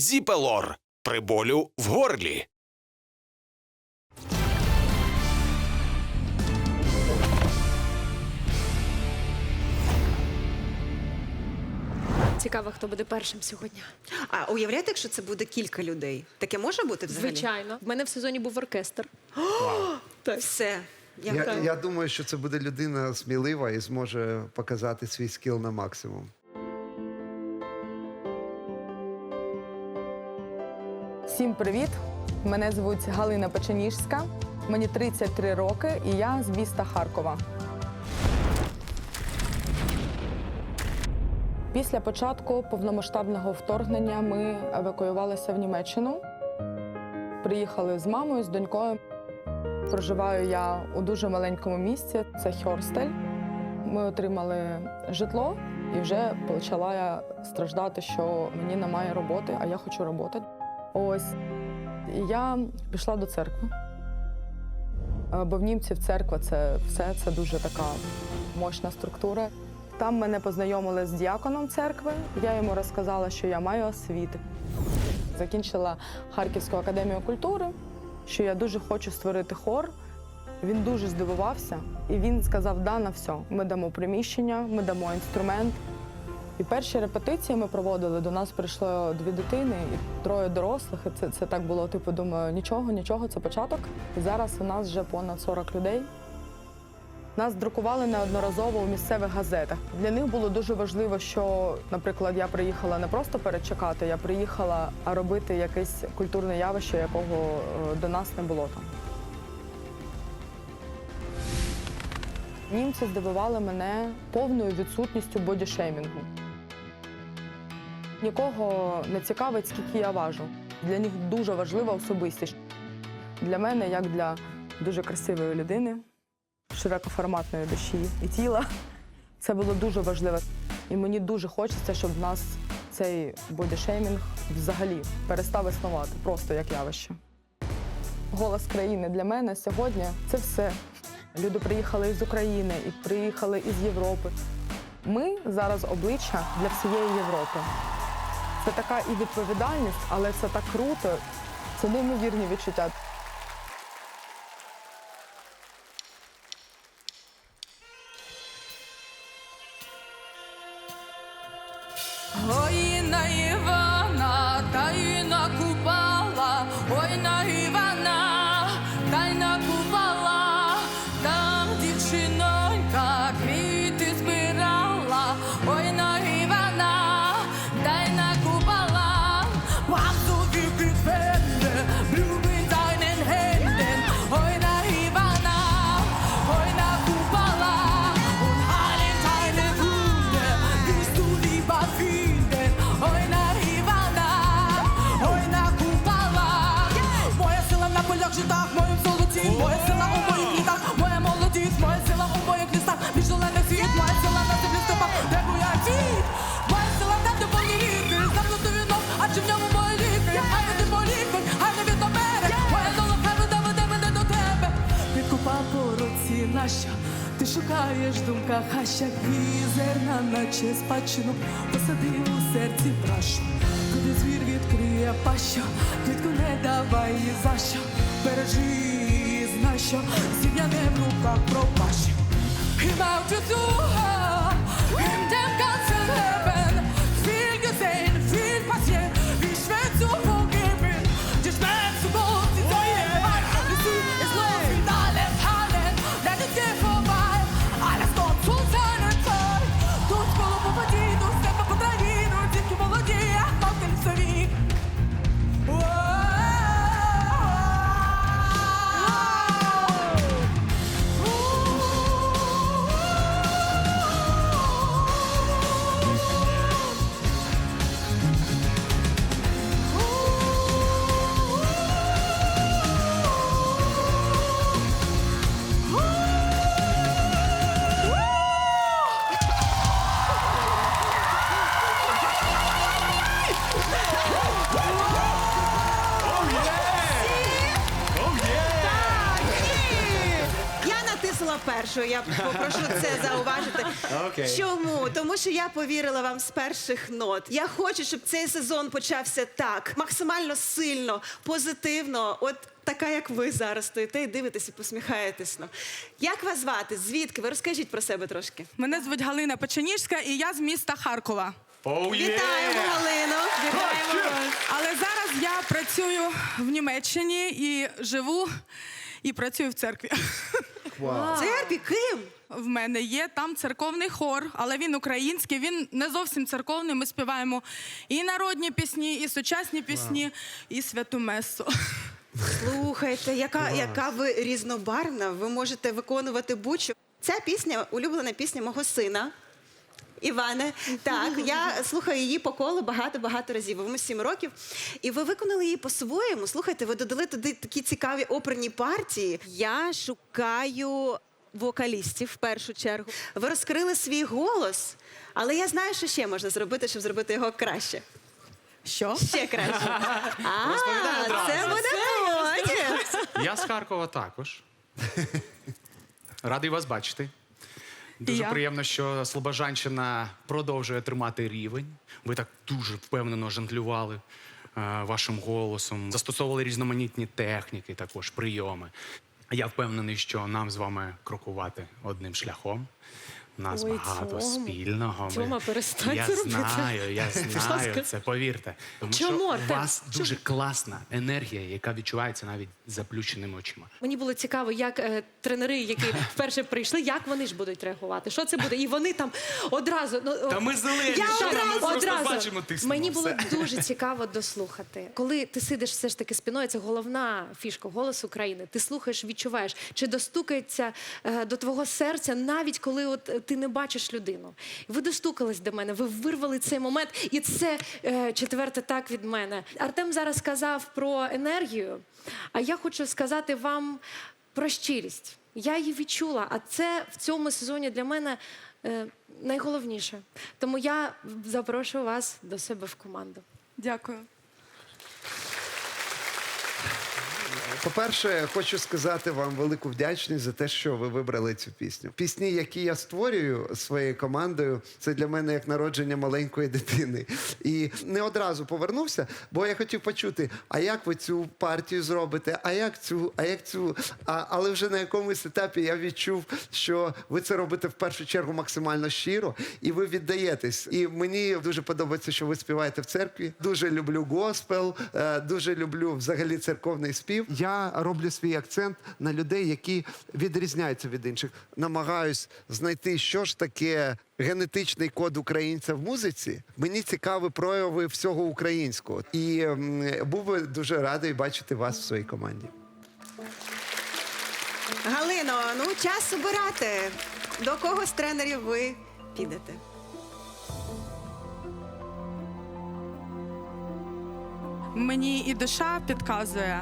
Зіпелор при болю в горлі. Цікаво, хто буде першим сьогодні. А уявляєте, якщо це буде кілька людей? Таке може бути взагалі? Звичайно, в мене в сезоні був оркестр. Все. Я, Я, я думаю, що це буде людина смілива і зможе показати свій скіл на максимум. Всім привіт! Мене звуть Галина Печеніжська. Мені 33 роки і я з міста Харкова. Після початку повномасштабного вторгнення ми евакуювалися в Німеччину. Приїхали з мамою, з донькою. Проживаю я у дуже маленькому місці це Хьорстель. Ми отримали житло і вже почала я страждати, що мені немає роботи, а я хочу роботи. Ось я пішла до церкви. Е, Бо в німців церква це все, це дуже така мощна структура. Там мене познайомили з діаконом церкви. Я йому розказала, що я маю освіти. Закінчила Харківську академію культури, що я дуже хочу створити хор. Він дуже здивувався, і він сказав: да на все. Ми дамо приміщення, ми дамо інструмент. І перші репетиції ми проводили. До нас прийшло дві дитини і троє дорослих. Це, це так було, типу, думаю, нічого, нічого, це початок. І зараз у нас вже понад 40 людей. Нас друкували неодноразово у місцевих газетах. Для них було дуже важливо, що, наприклад, я приїхала не просто перечекати, я приїхала, а робити якесь культурне явище, якого е, до нас не було там. Німці здивували мене повною відсутністю бодішеймінгу. Нікого не цікавить, скільки я важу. Для них дуже важлива особистість. Для мене, як для дуже красивої людини, широкоформатної душі і тіла, це було дуже важливо. І мені дуже хочеться, щоб в нас цей бодішеймінг взагалі перестав існувати, просто як явище. Голос країни для мене сьогодні це все. Люди приїхали із України і приїхали із Європи. Ми зараз обличчя для всієї Європи. Це така і відповідальність, але це так круто. Це неймовірні відчуття. По руці нащо, ти шукаєш в думках, а зерна, наче спадщину, посадив у серці прашу. Куди звір відкриє пащу, квітку не давай і за що, бережи, знай, що зів'яне в руках пропащу. Him out to першою. Я попрошу це зауважити. Окей. Чому? Тому що я повірила вам з перших нот. Я хочу, щоб цей сезон почався так, максимально сильно, позитивно. От така, як ви зараз стоїте і дивитесь і посміхаєтесь. Ну. Як вас звати? Звідки? Ви розкажіть про себе трошки. Мене звуть Галина Печеніжська, і я з міста Харкова. Оу, є! Вітаємо, Галино! Але зараз я працюю в Німеччині і живу і працюю в церкві. Церпі, ким? В мене є там церковний хор, але він український, він не зовсім церковний. Ми співаємо і народні пісні, і сучасні пісні, і святу месу. Слухайте, яка, яка ви різнобарвна. Ви можете виконувати будь-що. Ця пісня улюблена пісня мого сина. Іване, так я слухаю її по колу багато-багато разів. Йому сім років, і ви виконали її по-своєму. Слухайте, ви додали туди такі цікаві оперні партії. Я шукаю вокалістів в першу чергу. Ви розкрили свій голос, але я знаю, що ще можна зробити, щоб зробити його краще. Що? Ще краще. А, Розповідай одразу. це буде потім. Я з Харкова також. Радий вас бачити. Дуже я. приємно, що Слобожанщина продовжує тримати рівень. Ви так дуже впевнено жонглювали е, вашим голосом, застосовували різноманітні техніки, також прийоми. Я впевнений, що нам з вами крокувати одним шляхом. У нас Ой, багато Тьома. спільного. Ми- Тьома, перестань я це робити. знаю, я знаю ласка. це, повірте. Тому Чому, що у вас дуже класна енергія, яка відчувається навіть заплющеними очима. Мені було цікаво, як е, тренери, які вперше прийшли, як вони ж будуть реагувати. Що це буде? І вони там одразу. Ну, Та ми зелені, Я що одразу, ми просто одразу. бачимо, тиснемо. Мені було все. дуже цікаво дослухати. Коли ти сидиш все ж таки спиною, це головна фішка голос України. Ти слухаєш, відчуваєш, чи достукається е, до твого серця, навіть коли от е, ти не бачиш людину. Ви достукались до мене, ви вирвали цей момент, і це е, четверте так від мене. Артем зараз сказав про енергію, а я хочу сказати вам про щирість. Я її відчула, а це в цьому сезоні для мене е, найголовніше. Тому я запрошую вас до себе в команду. Дякую. По-перше, хочу сказати вам велику вдячність за те, що ви вибрали цю пісню. Пісні, які я створюю своєю командою, це для мене як народження маленької дитини. І не одразу повернувся, бо я хотів почути, а як ви цю партію зробите, а як цю, а як цю. А, але вже на якомусь етапі я відчув, що ви це робите в першу чергу максимально щиро, і ви віддаєтесь. І мені дуже подобається, що ви співаєте в церкві. Дуже люблю госпел, е, дуже люблю взагалі церковний спів. Я роблю свій акцент на людей, які відрізняються від інших. Намагаюсь знайти, що ж таке генетичний код українця в музиці. Мені цікаві прояви всього українського. І був би дуже радий бачити вас в своїй команді. Галино, ну час обирати. До кого з тренерів ви підете? Мені і душа підказує,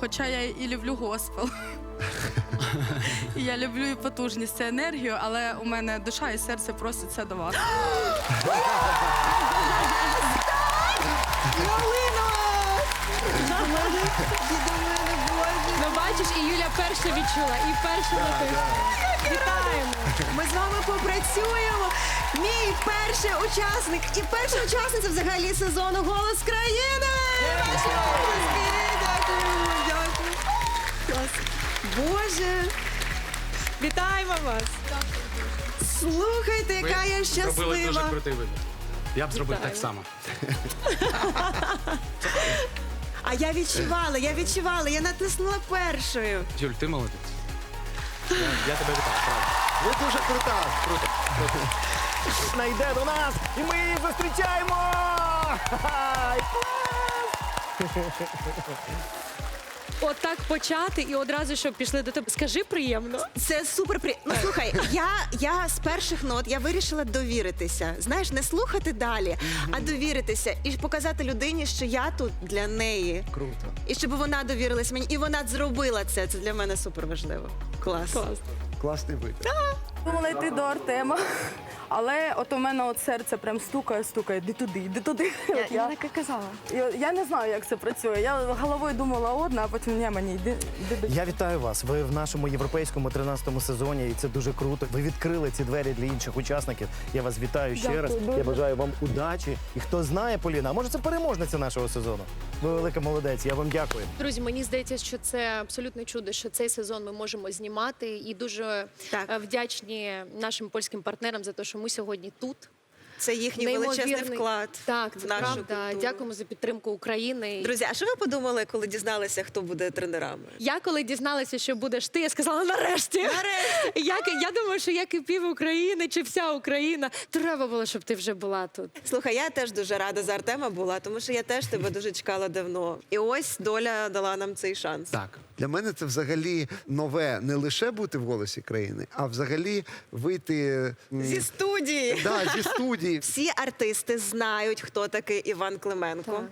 хоча я і люблю госпел. І я люблю і потужність, і енергію, але у мене душа і серце! До мене, Боже! Ну бачиш, і Юля перша відчула, і перша написала. Вітаємо! Ми з вами попрацюємо. Мій перший учасник і перша учасниця взагалі сезону Голос країни! Ваші оплески! Боже, Вітаємо вас! слухайте, яка я Ви Зробили дуже щаслива. крутий вибір. Я б зробив так само. А я відчувала, я відчувала, я натиснула першою. Юль, ти молодець. Я, я тебе вітаю, правда. Ви дуже крута. Вона йде до нас, і ми її зустрічаємо! Ха-ха! Так почати і одразу, щоб пішли до тебе. Скажи приємно. Це супер при... Ну слухай, я, я з перших нот я вирішила довіритися. Знаєш, не слухати далі, а довіритися і показати людині, що я тут для неї. Круто. І щоб вона довірилась мені, і вона зробила це. Це для мене супер важливо. Клас. Клас. Класний вибір. Думала йти до Артема. Але от у мене от серце прям стукає, стукає, йди туди, йди туди. От я, так і казала. я, я не знаю, як це працює. Я головою думала одна, а потім ні, мені йди, йди до Я вітаю вас. Ви в нашому європейському 13-му сезоні, і це дуже круто. Ви відкрили ці двері для інших учасників. Я вас вітаю ще Дякую раз. дуже. Я бажаю вам удачі. І хто знає, Поліна, а може це переможниця нашого сезону. Ви велика молодець. Я вам дякую. Друзі, мені здається, що це абсолютне чудо, що цей сезон ми можемо знімати, і дуже Так. е, вдячні нашим польським партнерам за те, що ми сьогодні тут. Це їхній величезний вклад Так, в нашу правда. культуру. Дякуємо за підтримку України. Друзі, а що ви подумали, коли дізналися, хто буде тренерами? Я коли дізналася, що будеш ти, я сказала нарешті. Нарешті. Як, я думаю, що як і пів України чи вся Україна, треба було, щоб ти вже була тут. Слухай, я теж дуже рада за Артема була, тому що я теж тебе дуже чекала давно. І ось доля дала нам цей шанс. Так. Для мене це взагалі нове не лише бути в голосі країни, а взагалі вийти Зі студії. да, зі студії. Всі артисти знають, хто такий Іван Клименко.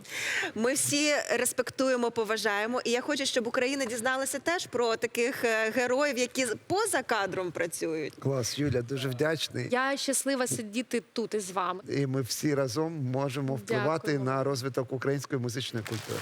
Ми всі респектуємо, поважаємо. І я хочу, щоб Україна дізналася теж про таких е, героїв, які поза кадром працюють. Клас, Юля, дуже вдячний. Я щаслива сидіти тут із вами. І ми всі разом можемо впливати Дякую. на розвиток української музичної культури.